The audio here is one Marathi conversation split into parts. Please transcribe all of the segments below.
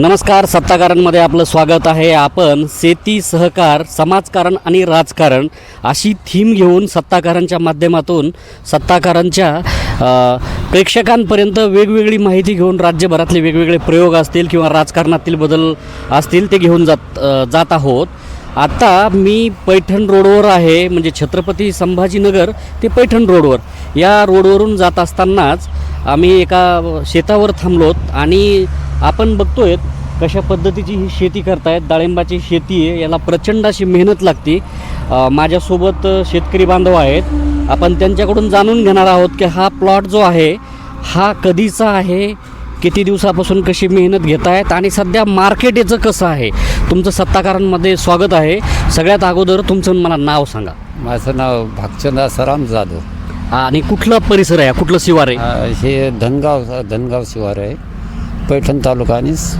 नमस्कार सत्ताकारांमध्ये आपलं स्वागत आहे. आपण शेती सहकार समाजकारण आणि राजकारण अशी थीम घेऊन सत्ताकारांच्या माध्यमातून सत्ताकारांच्या प्रेक्षकांपर्यंत वेगवेगळी माहिती घेऊन राज्यभरातले वेगवेगळे प्रयोग असतील किंवा राजकारणातील बदल असतील ते घेऊन जात जात आहोत. आता मी पैठण रोडवर आहे म्हणजे छत्रपती संभाजीनगर ते पैठण रोडवर. या रोडवरून जात असतानाच आम्ही एका शेतावर थांबलोत आणि आपण बघतोय कशा पद्धतीची ही शेती करतायत. डाळिंबाची शेती आहे याला प्रचंड अशी मेहनत लागते. माझ्यासोबत शेतकरी बांधव आहेत. आपण त्यांच्याकडून जाणून घेणार आहोत की हा प्लॉट जो आहे हा कधीचा आहे किती दिवसापासून कशी मेहनत घेत आहेत आणि सध्या मार्केट याचं कसं आहे? तुमचं सत्ताकारांमध्ये स्वागत आहे. सगळ्यात अगोदर तुमचं मला नाव सांगा. माझं नाव भागचंद आसाराम जाधव. आणि कुठला परिसर आहे? कुठलं शिवार आहे? हे धनगाव धनगाव शिवार आहे. पैठण तालुका आणि स-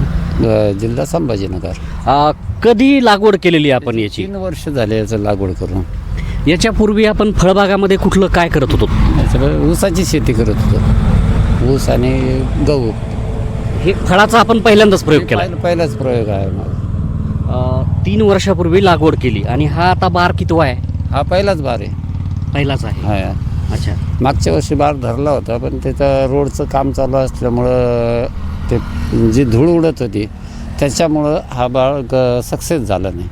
जिल्हा संभाजीनगर. अ, कधी लागवड केलेली आपण याची? तीन वर्ष झाले याचं लागवड करून. याच्यापूर्वी आपण फळबागामध्ये कुठलं काय करत होतो? ऊसाची शेती करत होतो. ऊस आणि गहू. हे फळाचा आपण पहिल्यांदाच प्रयोग केला. पहिला- पहिलाच प्रयोग आहे माझा. तीन वर्षापूर्वी लागवड केली. आणि हा आता बार कितवा आहे? हा पहिलाच बार आहे. पहिलाच आहे. हा. अच्छा. मागच्या वर्षी बार धरला होता पण त्याचं रोडचं काम चालू असल्यामुळं ते जी धूळ उडत होती त्याच्यामुळं हा बाळ सक्सेस झाला नाही.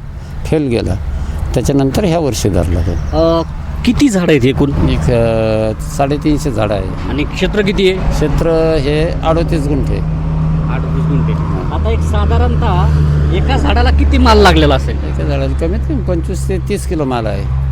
फेल गेला. त्याच्यानंतर ह्या वर्षी धरला तो. अ, किती झाड आहेत एकूण? एक अ, साडेतीनशे झाडं आहे. आणि क्षेत्र किती आहे? क्षेत्र हे अडोतीस गुंठे. अडतीस गुंठे. आता एक साधारणतः एका झाडाला किती माल लागलेला असेल? एका झाडाला कमीत कमी पंचवीस ते तीस किलो माल आहे.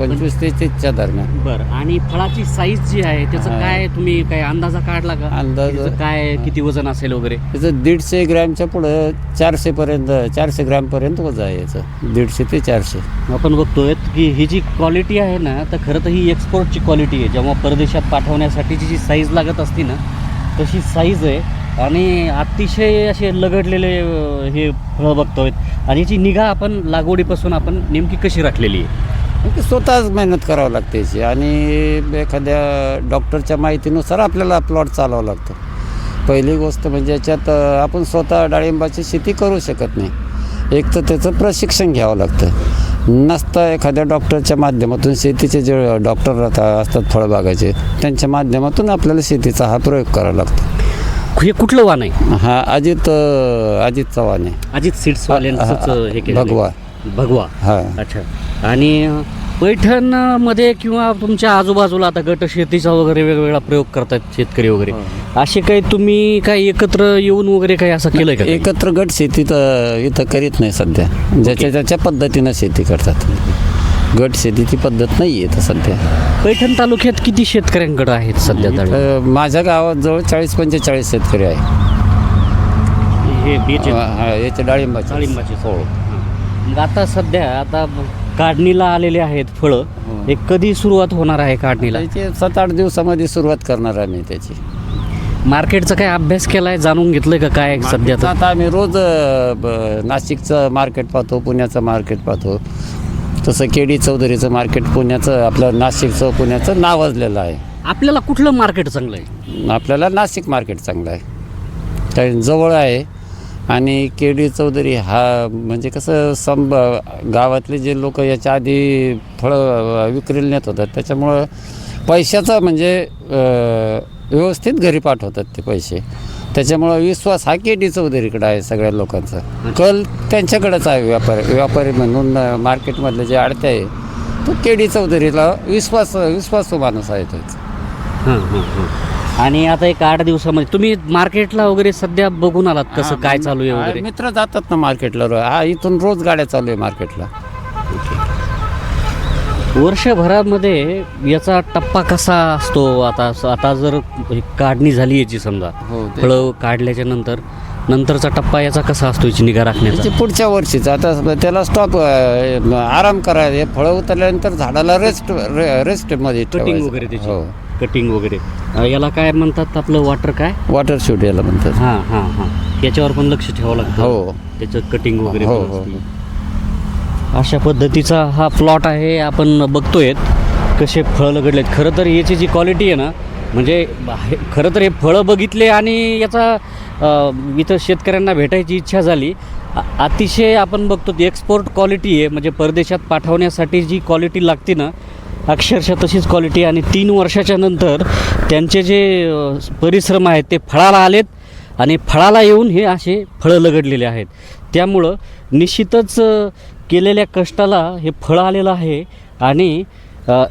पंचवीस ते तीसच्या दरम्यान. बरं आणि फळाची साईज जी आहे त्याचं हा. काय तुम्ही काय अंदाजा काढला का? अंदाज- त्याचं काय किती वजन असेल वगैरे? त्याचं दीडशे ग्रॅमच्या पुढं चारशेपर्यंत चारशे ग्रॅमपर्यंत वजन आहे याचं. दीडशे ते चारशे. आपण बघतोय की ही जी क्वालिटी आहे ना तर खरं तर ही एक्सपोर्टची क्वालिटी आहे. जेव्हा परदेशात पाठवण्यासाठीची जी साईज लागत असती ना तशी साईज आहे. आणि अतिशय असे लगडलेले अं, हे फळं बघतोय. आणि याची निगा आपण लागवडीपासून आपण नेमकी कशी राखलेली आहे? स्वतःच मेहनत करावं लागते याची. आणि एखाद्या डॉक्टरच्या माहितीनुसार आपल्याला प्लॉट चालवावं लागतं. पहिली गोष्ट म्हणजे याच्यात आपण स्वतः डाळिंबाची शेती करू शकत नाही. एक तर त्याचं प्रशिक्षण घ्यावं लागतं. नसतं एखाद्या डॉक्टरच्या माध्यमातून शेतीचे जे डॉक्टर राहतात असतात फळबागाचे त्यांच्या माध्यमातून आपल्याला शेतीचा हा प्रयोग करावा लागतो. हे कुठलं वाण आहे? हा अजित अं, अजित चव्हाण आहे. अजित केलं भगवा. भगवा. हा. अच्छा. आणि अं, पैठणमध्ये किंवा तुमच्या आजूबाजूला आता गट शेतीचा वगैरे वेगवेगळा प्रयोग करतात शेतकरी वगैरे. असे काही तुम्ही काही एकत्र येऊन वगैरे काही असं केलंय का? एकत्र गट शेती तर इथं करीत नाही सध्या. ज्याच्या ज्याच्या पद्धतीनं शेती करतात. गट शेतीची पद्धत नाही आहे तर सध्या. पैठण तालुक्यात किती शेतकऱ्यांकडे आहेत सध्या डाळिंब? माझ्या गावात जवळ चाळीस पंचेचाळीस शेतकरी आहे. हे. हा, याचे डाळिंबाचे. डाळिंबाचे. हो. आता सध्या आता काढणीला आलेले आहेत फळं. हो. हे कधी सुरुवात होणार आहे काढणीला? त्याची सात आठ दिवसामध्ये सुरुवात करणार आम्ही त्याची. मार्केटचा काय अभ्यास केलाय जाणून घेतलंय का काय सध्या? आता आम्ही रोज ब- नाशिकचं मार्केट पाहतो पुण्याचं मार्केट पाहतो. तसं केडी चौधरीचं मार्केट पुण्याचं आपलं नाशिकचं पुण्याचं नावाजलेलं आहे. आपल्याला कुठलं मार्केट चांगलं आहे? आपल्याला नाशिक मार्केट चांगलं आहे. कारण जवळ आहे आणि केडी चौधरी हा म्हणजे कसं संब गावातले जे लोक याच्या आधी फळं विक्रीला नेत होतात त्याच्यामुळं पैशाचा म्हणजे व्यवस्थित घरी पाठवतात ते पैसे. त्याच्यामुळं विश्वास हा केडी चौधरीकडे आहे सगळ्या लोकांचा. कल त्यांच्याकडंच आहे व्यापारी व्यापारी म्हणून मार्केटमधले जे आडते आहे तो केडी चौधरीला विश्वास विश्वासू माणूस आहे त्याचा. हां हां हां. आणि आता एक आठ दिवसामध्ये. तुम्ही मार्केटला वगैरे सध्या बघून आलात कसं काय चालू आहे वगैरे? मित्र जातात ना मार्केटला रो- हा इथून रोज गाड्या चालू आहे मार्केटला. वर्षभरामध्ये याचा टप्पा कसा असतो आता? आता जर हे काढणी झाली याची समजा हो, ते- फळं काढल्याच्या नंतर नंतरचा टप्पा याचा कसा असतो याची निगा राखण्याचा? त्याची पुढच्या वर्षीचं. आता त्याला स्टॉप आराम करायला हे फळं उतरल्यानंतर झाडाला रेस्ट रेस्टमध्ये कटिंग ठेवायचं. वगैरे त्याची. हो. कटिंग वगैरे. अं, याला काय म्हणतात आपलं वॉटर काय? वॉटर शूट याला म्हणतात. हां हां हां. याच्यावर पण लक्ष ठेवावं लागतं. हो. त्याचं कटिंग वगैरे हो, पण हो, असतं. अशा पद्धतीचा हा प्लॉट आहे आपण बघतोय कसे फळं लगडलेत. खरं तर याची जी क्वालिटी आहे ना म्हणजे हे- खरं तर हे फळं बघितले आणि याचा अ, इथं शेतकऱ्यांना भेटायची इच्छा झाली. अ- अतिशय आपण बघतो ती एक्सपोर्ट क्वालिटी आहे. म्हणजे परदेशात पाठवण्यासाठी जी क्वालिटी लागते ना अक्षरशः तशीच क्वालिटी आणि तीन वर्षाच्या नंतर त्यांचे जे परिश्रम आहेत ते फळाला आलेत आणि फळाला येऊन हे असे फळं लगडलेले आहेत. त्यामुळं निश्चितच केलेल्या कष्टाला हे फळ आलेलं आहे आणि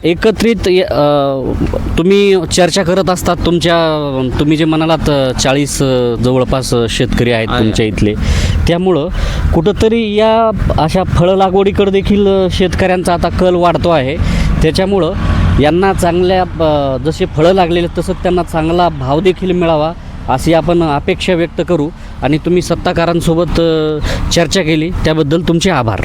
एकत्रित तुम्ही चर्चा करत असतात तुमच्या तुम्ही जे म्हणालात चाळीस जवळपास शेतकरी आहेत आहे. तुमच्या इथले. त्यामुळं कुठंतरी या अशा फळं लागवडीकडे देखील शेतकऱ्यांचा आता कल वाढतो आहे. त्याच्यामुळं यांना चांगल्या जसे फळं लागलेले तसंच त्यांना चांगला भाव देखील मिळावा अशी आपण अपेक्षा व्यक्त करू. आणि तुम्ही सत्ताकारांसोबत चर्चा केली त्याबद्दल तुमचे आभार.